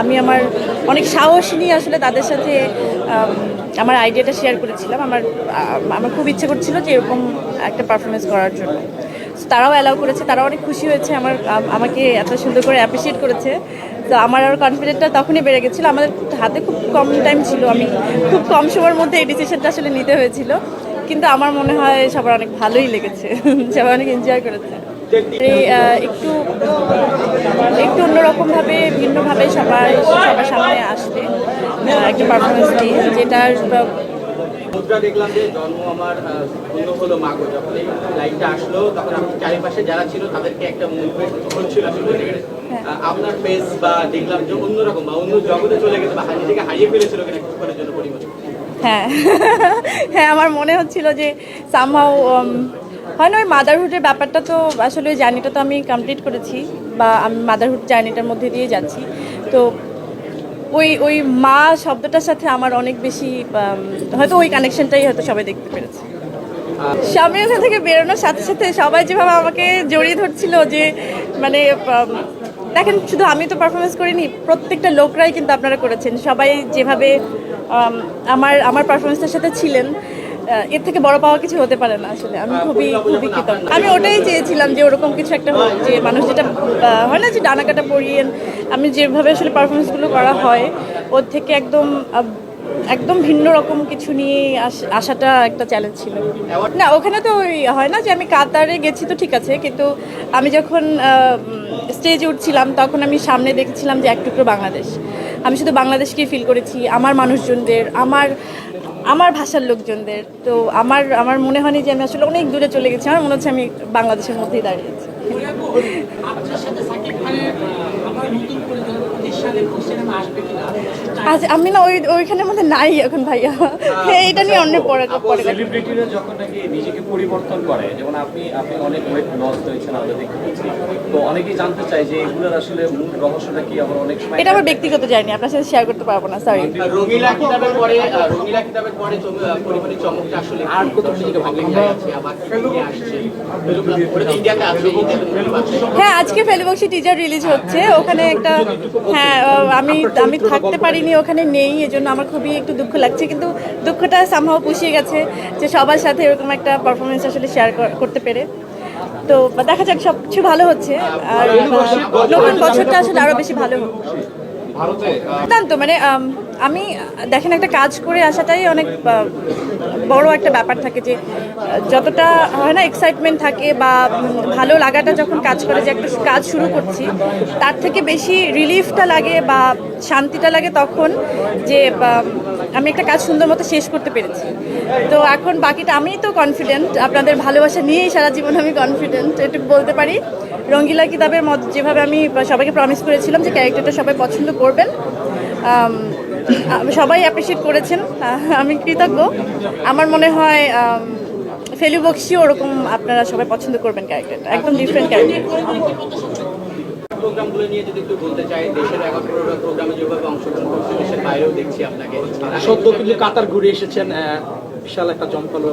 আমি আমার অনেক সাহস নিয়ে আসলে তাদের সাথে আমার আইডিয়াটা শেয়ার করেছিলাম। আমার আমার খুব ইচ্ছে করছিল যে এরকম একটা পারফরমেন্স করার জন্য। তারাও অ্যালাউ করেছে তারাও অনেক খুশি হয়েছে আমার আমাকে এত সুন্দর করে অ্যাপ্রিসিয়েট করেছে। তো আমার আরও কনফিডেন্টটা তখনই বেড়ে গেছিল। আমাদের হাতে খুব কম টাইম ছিল আমি খুব কম সময়ের মধ্যে এই ডিসিশনটা আসলে নিতে হয়েছিল। কিন্তু আমার মনে হয় সবার অনেক ভালোই লেগেছে সবাই অনেক এনজয় করেছে। একটু একটু অন্যরকমভাবে সবাই সবার সামনে আসবে একটা পারফরমেন্স দিয়ে যেটার মুদ্রা দেখলাম যে জন্ম আমার আহ, হলো মাগো। যখন এই লাইনটা আসলো তখন আপনি চারিপাশে যারা ছিল তাদেরকে একটা হচ্ছিল আসলে বলতে গেলে। আহ, আপনার ফেস বা দেখলাম যে অন্যরকম বা অন্য জগতে চলে গেছে বা নিজেকে হারিয়ে ফেলেছিল কিনা কিছুক্ষণের জন্য পরিমাণে। হ্যাঁ। হ্যাঁ আমার মনে হচ্ছিল যে সামহাও হয় না ওই মাদারহুডের ব্যাপারটা তো আসলে জার্নিটা তো আমি কমপ্লিট করেছি বা আমি মাদারহুড জার্নিটার মধ্যে দিয়ে যাচ্ছি। তো ওই ওই মা শব্দটার সাথে আমার অনেক বেশি হয়তো ওই কানেকশনটাই হয়তো সবাই দেখতে পেরেছে। স্বামী ওখান থেকে বেরোনোর সাথে সাথে সবাই যেভাবে আমাকে জড়িয়ে ধরছিল যে মানে দেখেন, শুধু আমি তো পারফরমেন্স করিনি, প্রত্যেকটা লোকরাই কিন্তু আপনারা করেছেন। সবাই যেভাবে আমার আমার পারফরমেন্সের সাথে ছিলেন এর থেকে বড় পাওয়া কিছু হতে পারে না আসলে। আমি খুবই খুবই কৃতজ্ঞ। আমি ওটাই চেয়েছিলাম যে ওরকম কিছু একটা হোক যে মানুষ যেটা হয় না যে ডানা কাটা পরিয়ে আমি যেভাবে আসলে পারফরমেন্সগুলো করা হয় ওর থেকে একদম একদম ভিন্ন রকম কিছু নিয়ে আস- আসাটা একটা চ্যালেঞ্জ ছিল। না ওখানে তো ওই হয় না যে আমি কাতারে গেছি তো ঠিক আছে কিন্তু আমি যখন স্টেজে উঠছিলাম তখন আমি সামনে দেখছিলাম যে এক টুকরো বাংলাদেশ। আমি শুধু বাংলাদেশকেই ফিল করেছি আমার মানুষজনদের আমার আমার ভাষার লোকজনদের। তো আমার আমার মনে হয়নি যে আমি আসলে অনেক দূরে চলে গেছি। আমার মনে হচ্ছে আমি বাংলাদেশের মধ্যেই দাঁড়িয়েছি আজ আমি না ওই ওইখানের মধ্যে নাই এখন ভাইয়া। এটা নিয়ে অন্য পরে পরে সেলিব্রিটিরা যখন নাকি নিজেকে পরিবর্তন করে যেমন আপনি আপনি অনেক ওয়েট লস হয়েছেন আমরা দেখতে পাচ্ছি। তো অনেকেই জানতে চায় যে এগুলোর আসলে মূল রহস্যটা কি আবার অনেক সময় এটা আমার ব্যক্তিগত জার্নি আপনার সাথে শেয়ার করতে পারব না সরি রঙিলা কিতাবের পরে রঙিলা কিতাবের পরে পরিমাণে চমকটা আসলে আর কত নিজেকে আবার আসছে। ইন্ডিয়াতে আছে ইন্ডিয়াতে আছে হ্যাঁ আজকে ফেলিবক্সি টিজার রিলিজ হচ্ছে। ওখানে একটা হ্যাঁ আমি আমি থাকতে পারিনি ওখানে নেই এজন্য আমার খুবই একটু দুঃখ লাগছে। কিন্তু দুঃখটা সামহাও পুষিয়ে গেছে যে সবার সাথে এরকম একটা পারফরমেন্স আসলে শেয়ার করতে পেরে। তো দেখা যাক সব কিছু ভালো হচ্ছে। আর নতুন বছরটা আসলে আরও বেশি ভালো হোক দুর্দান্ত মানে আম, দেখেন একটা কাজ করে আসাটাই অনেক বড় একটা ব্যাপার থাকে যে যতটা হয় না এক্সাইটমেন্ট থাকে বা ভালো লাগাটা যখন কাজ করে যে একটা কাজ শুরু করছি তার থেকে বেশি রিলিফটা লাগে বা শান্তিটা লাগে তখন যে আমি একটা কাজ সুন্দর মতো শেষ করতে পেরেছি। তো এখন বাকিটা আমি তো কনফিডেন্ট আপনাদের ভালোবাসা নিয়েই সারা জীবন আমি কনফিডেন্ট এটুকু বলতে পারি। রঙ্গিলা কিতাবের মত যেভাবে আমি সবাইকে প্রমিস করেছিলাম যে ক্যারেক্টারটা সবাই পছন্দ করবেন। সবাই অ্যাপ্রিসিয়েট করেছেন। আমি কৃতজ্ঞ। আমার মনে হয় ফেলু বক্সি ওরকম আপনারা সবাই পছন্দ করবেন ক্যারেক্টারটা একদম ডিফারেন্ট ক্যারেক্টার প্রোগ্রামগুলো নিয়ে যদি একটু বলতে চাই দেশের অংশগ্রহণ করছে দেশের বাইরেও দেখছি আপনাকে সদ্য কিন্তু কাতার ঘুরে এসেছেন বিশাল একটা জমকালো